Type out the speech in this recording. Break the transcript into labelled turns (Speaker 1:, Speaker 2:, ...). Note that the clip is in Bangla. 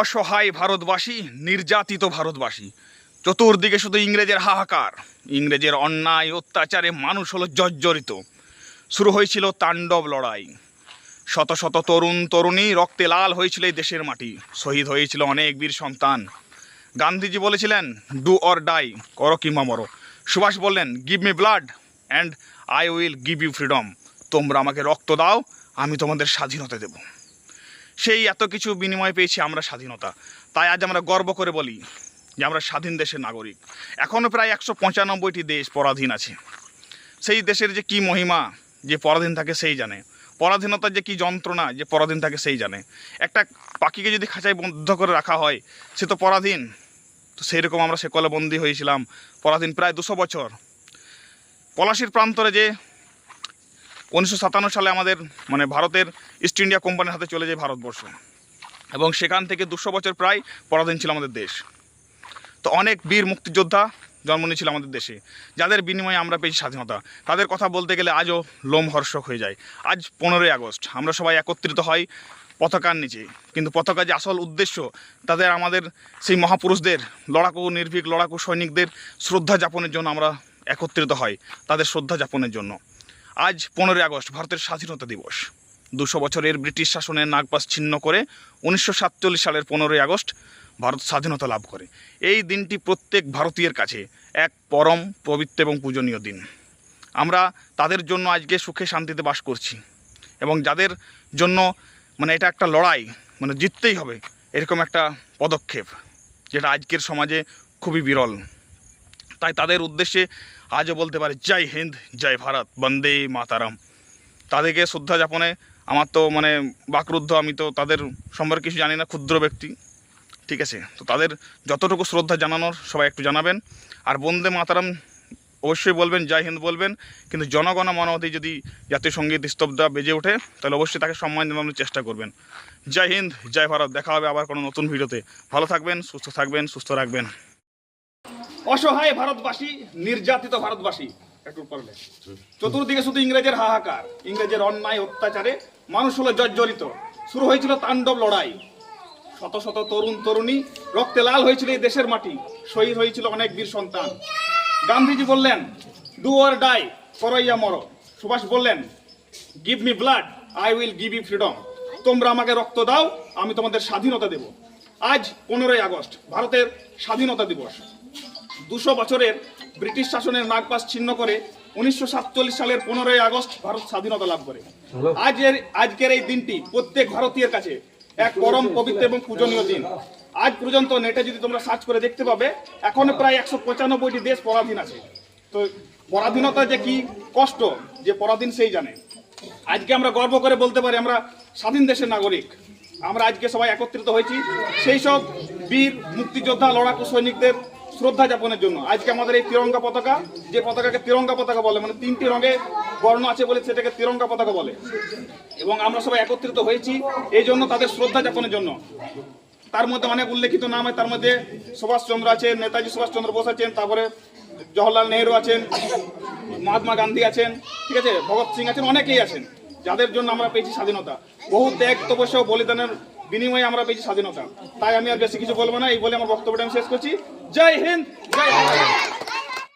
Speaker 1: অসহায় ভারতবাসী, নির্যাতিত ভারতবাসী। চতুর্দিকে শুধু ইংরেজের হাহাকার। ইংরেজের অন্যায় অত্যাচারে মানুষ হলো জর্জরিত। শুরু হয়েছিল তাণ্ডব লড়াই। শত শত তরুণ, তরুণী রক্তে লাল হয়েছিল এই দেশের মাটি। শহীদ হয়েছিল অনেক বীর সন্তান। গান্ধীজি বলেছিলেন ডু অর ডাই করো কিংবা মরো। সুভাষ বললেন give me blood and I will give you freedom তোমরা আমাকে রক্ত দাও, আমি তোমাদের স্বাধীনতা দেব। সেই এত কিছু বিনিময় পেয়েছি আমরা স্বাধীনতা। তাই আজ আমরা গর্ব করে বলি যে আমরা স্বাধীন দেশের নাগরিক। এখনও প্রায় একশো পঁচানব্বইটি দেশ পরাধীন আছে। সেই দেশের যে কি মহিমা যে পরাধীন থাকে সেই জানে। পরাধীনতার যে কি যন্ত্রণা যে পরাধীন থাকে সেই জানে। একটা পাখিকে যদি খাঁচায় বদ্ধ করে রাখা হয়, সে তো পরাধীন। তো সেই রকম আমরা সেকলে বন্দী হয়েছিলাম পরাধীন প্রায় দুশো বছর। পলাশির প্রান্তরে যে উনিশশো সাতান্ন সালে আমাদের মানে ভারতের ইস্ট ইন্ডিয়া কোম্পানির হাতে চলে যায় ভারতবর্ষ। এবং সেখান থেকে দুশো বছর প্রায় পরাধীন ছিল আমাদের দেশ। তো অনেক বীর মুক্তিযোদ্ধা জন্ম নিয়েছিল আমাদের দেশে, যাদের বিনিময়ে আমরা পেয়েছি স্বাধীনতা। তাদের কথা বলতে গেলে আজও লোমহর্ষক হয়ে যায়। আজ পনেরোই আগস্ট, আমরা সবাই একত্রিত হই পতাকার নিচে। কিন্তু পতাকা যে আসল উদ্দেশ্য তাদের আমাদের সেই মহাপুরুষদের, লড়াকু নির্ভীক, লড়াকু সৈনিকদের শ্রদ্ধা যাপনের জন্য আমরা একত্রিত হই, তাদের শ্রদ্ধা যাপনের জন্য। আজ পনেরোই আগস্ট, ভারতের স্বাধীনতা দিবস। দুশো বছরের ব্রিটিশ শাসনের নাগপাস ছিন্ন করে উনিশশো সাতচল্লিশ সালের পনেরোই আগস্ট ভারত স্বাধীনতা লাভ করে। এই দিনটি প্রত্যেক ভারতীয়ের কাছে এক পরম, পবিত্র এবং পূজনীয় দিন। আমরা তাদের জন্য আজকে সুখে শান্তিতে বাস করছি এবং যাদের জন্য মানে এটা একটা লড়াই মানে জিততেই হবে, এরকম একটা পদক্ষেপ যেটা আজকের সমাজে খুবই বিরল। তাই তাদের উদ্দেশ্যে আজও বলতে পারে, জয় হিন্দ, জয় ভারত, বন্দে মাতারাম। তাদেরকে শ্রদ্ধা যাপনে আমার তো মানে বাকরুদ্ধ, আমি তো তাদের সম্পর্কে কিছু জানি না, ক্ষুদ্র ব্যক্তি, ঠিক আছে? তো তাদের যতটুকু শ্রদ্ধা জানানোর সবাই একটু জানাবেন। আর বন্দে মাতারাম অবশ্যই বলবেন, জয় হিন্দ বলবেন, কিন্তু জনগণ মনোমতে যদি জাতীয় সংগীত স্তব্ধা বেজে ওঠে, তাহলে অবশ্যই তাকে সম্মান জানানোর চেষ্টা করবেন। জয় হিন্দ, জয় ভারত, দেখা হবে আবার কোনো নতুন ভিডিওতে। ভালো থাকবেন, সুস্থ থাকবেন, সুস্থ রাখবেন। অসহায় ভারতবাসী, নির্যাতিত ভারতবাসী, একটু পড়লে চতুর্দিকে শুধু ইংরেজের হাহাকার, ইংরেজের অন্যায়, অত্যাচারে মানুষ হলো জর্জরিত। শুরু হয়েছিল তাণ্ডব লড়াই। শত শত তরুণ, তরুণী, রক্তে লাল হয়েছিল এই দেশের মাটি, শহীদ হয়েছিল অনেক বীর সন্তান। গান্ধীজি বললেন ডু অর ডাই করইয়া মরো। সুভাষ বললেন give me blood I will give you freedom তোমরা আমাকে রক্ত দাও, আমি তোমাদের স্বাধীনতা দেব। আজ পনেরোই আগস্ট, ভারতের স্বাধীনতা দিবস। দুশো বছরের ব্রিটিশ শাসনের নাগপাস ছিন্ন করে উনিশশো সাতচল্লিশ সালের পনেরোই আগস্ট ভারত স্বাধীনতা লাভ করে। আজের আজকের এই দিনটি প্রত্যেক ভারতীয়ের কাছে এক পরম পবিত্র এবং পূজনীয় দিন। আজ পর্যন্ত নেটে যদি তোমরা সার্চ করে দেখতে পাবে এখনও প্রায় একশো পঁচানব্বইটি দেশ পরাধীন আছে। তো পরাধীনতা যে কি কষ্ট যে পরাধীন সেই জানে। আজকে আমরা গর্ব করে বলতে পারি আমরা স্বাধীন দেশের নাগরিক। আমরা আজকে সবাই একত্রিত হয়েছি। সেই সব বীর মুক্তিযোদ্ধা লড়াকু সৈনিকদের শ্রদ্ধা যাপনের জন্য। আজকে আমাদের এই তিরঙ্গা পতাকা, যে পতাকাকে তিরঙ্গা পতাকা বলে মানে তিনটি রঙে বর্ণ আছে বলে সেটাকে তিরঙ্গা পতাকা বলে। এবং আমরা সবাই একত্রিত হয়েছি এই জন্য তাদের শ্রদ্ধা যাপনের জন্য। তার মধ্যে অনেক উল্লেখিত নাম হয় তার মধ্যে সুভাষচন্দ্র আছেন, নেতাজি সুভাষচন্দ্র বোস আছেন, তারপরে জওহরলাল নেহরু আছেন, মহাত্মা গান্ধী আছেন, ঠিক আছে, ভগৎ সিং আছেন, অনেকেই আছেন, যাদের জন্য আমরা পেয়েছি স্বাধীনতা। বহু ত্যাগ, তপস্যা বলিদানের বিনিময়ে আমরা পেয়েছি স্বাধীনতা। তাই আমি আর বেশি কিছু বলব না, এই বলে আমার বক্তব্যটা আমি শেষ করছি। জয় হিন্দ, জয় ভারত।